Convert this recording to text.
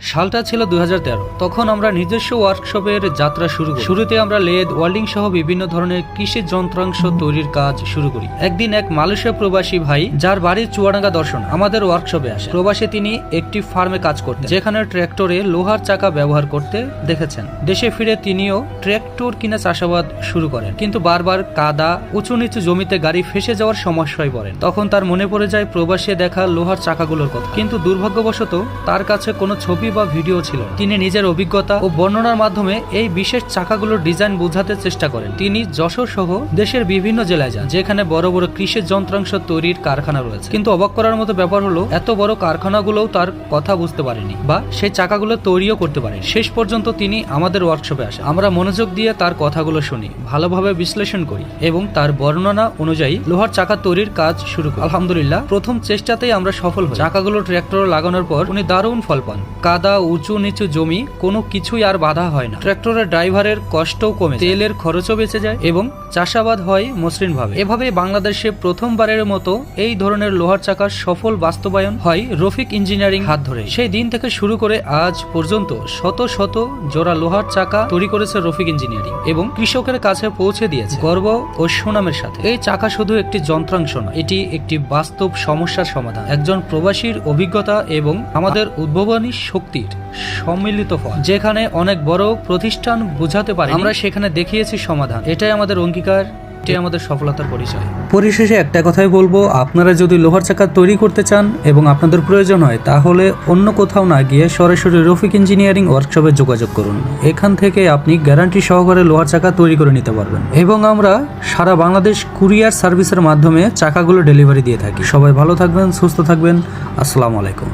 সালটা ছিল দুই হাজার তেরো। তখন আমরা নিজস্ব ওয়ার্কশপের যাত্রা শুরু করি। শুরুতে আমরা লেদ ওয়েল্ডিং সহ বিভিন্ন ধরনের কৃষি যন্ত্রাংশ তৈরির কাজ শুরু করি। একদিন এক মালয়েশিয়া প্রবাসী ভাই, যার বাড়ির চুয়াডাঙ্গা দর্শন আমাদের ওয়ার্কশপে আসে। প্রবাসে তিনি একটি ফার্মে কাজ করতেন, যেখানে ট্র্যাক্টরে লোহার চাকা ব্যবহার করতে দেখেছেন। দেশে ফিরে তিনিও ট্র্যাক্টর কিনে চাষাবাদ শুরু করেন। কিন্তু বারবার কাদা উঁচু নিচু জমিতে গাড়ি ফেসে যাওয়ার সমস্যায় পড়েন। তখন তার মনে পড়ে যায়, প্রবাসী দেখা লোহার চাকাগুলোর কথা। কিন্তু দুর্ভাগ্যবশত তার কাছে কোনো ছবি বা ভিডিও ছিল। তিনি নিজের অভিজ্ঞতা ও বর্ণনার মাধ্যমে এই বিশেষ চাকাগুলোর ডিজাইন বোঝাতে চেষ্টা করেন। তিনি যশোর সহ দেশের বিভিন্ন জেলায় যান, যেখানে বড় বড় কৃষি যন্ত্রাংশ তৈরির কারখানা রয়েছে। কিন্তু অবাক করার মতো ব্যাপার হলো, এত বড় কারখানাগুলোও তার কথা বুঝতে পারেনি বা সেই চাকাগুলো তৈরিও করতে পারেনি। শেষ পর্যন্ত তিনি আমাদের ওয়ার্কশপে আসেন। আমরা মনোযোগ দিয়ে তার কথাগুলো শুনি, ভালোভাবে বিশ্লেষণ করি এবং তার বর্ণনা অনুযায়ী লোহার চাকা তৈরির কাজ শুরু করি। আলহামদুলিল্লাহ, প্রথম চেষ্টাতেই আমরা সফল হই। চাকাগুলো ট্র্যাক্টরে লাগানোর পর উনি দারুণ ফল পান। কাদা উঁচু নিচু জমি, কোনো কিছুই আর বাধা হয় না। ট্র্যাক্টরের ড্রাইভারের কষ্টও কমে তেলের খরচও বেঁচে যায় এবং চাষাবাদ হয় মসৃণ ভাবে এভাবে বাংলাদেশে প্রথমবারের মতো এই ধরনের লোহার চাকার সফল বাস্তবায়ন হয় রফিক ইঞ্জিনিয়ারিং হাত ধরে। সেই দিন থেকে শুরু করে আজ পর্যন্ত শত শত জোড়া লোহার চাকা তৈরি করেছে রফিক ইঞ্জিনিয়ারিং এবং কৃষকের কাছে পৌঁছে দিয়েছে। গর্ব ও সুনামের সাথে। এই চাকা শুধু একটি যন্ত্রাংশ নয়, এটি একটি বাস্তব সমস্যার সমাধান। একজন প্রবাসীর অভিজ্ঞতা এবং আমাদের উদ্ভাবনী শক্তির সম্মিলিত ফল, যেখানে অনেক বড় প্রতিষ্ঠান বোঝাতে পারে আমরা সেখানে দেখিয়েছি সমাধান। এটাই আমাদের অঙ্গীকার, এটাই আমাদের সফলতার পরিচয়। পরিশেষে একটা কথাই বলব, আপনারা যদি লোহার চাকা তৈরি করতে চান এবং আপনাদের প্রয়োজন হয়, তাহলে অন্য কোথাও না গিয়ে সরাসরি রফিক ইঞ্জিনিয়ারিং ওয়ার্কশপে যোগাযোগ করুন। এখান থেকে আপনি গ্যারান্টি সহকারে লোহার চাকা তৈরি করে নিতে পারবেন। এবং আমরা সারা বাংলাদেশ কুরিয়ার সার্ভিসের মাধ্যমে চাকাগুলো ডেলিভারি দিয়ে থাকি। সবাই ভালো থাকবেন, সুস্থ থাকবেন। আসসালামু আলাইকুম।